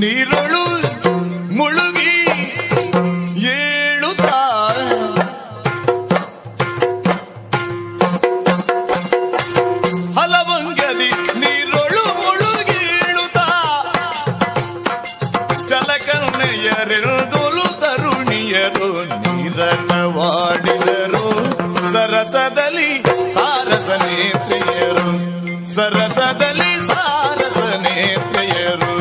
ನೀರೊಳು ಮುಳುಗಿ ಏಳುತ್ತ. ಹಲವಂಗದಿ ನೀರೊಳು ಏಳುತ್ತ. ಜಲಕನ್ನೆಯರೆದುಲು ತರುಣಿಯರು, ನೀರನ್ನವಾಡಿದರು. ಸರಸದಲ್ಲಿ ಸಾರಸ ನೇತ್ರೆಯರು, ಸರಸದಲ್ಲಿ ಸಾರಸ ನೇತ್ರೆಯರು.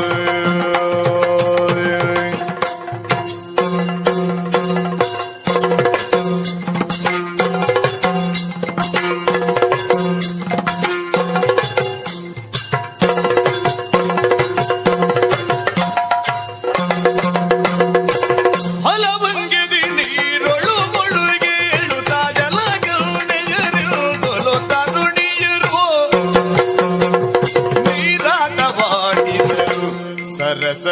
ನೀರಾಟವಾಡಿದರು ಸರಸ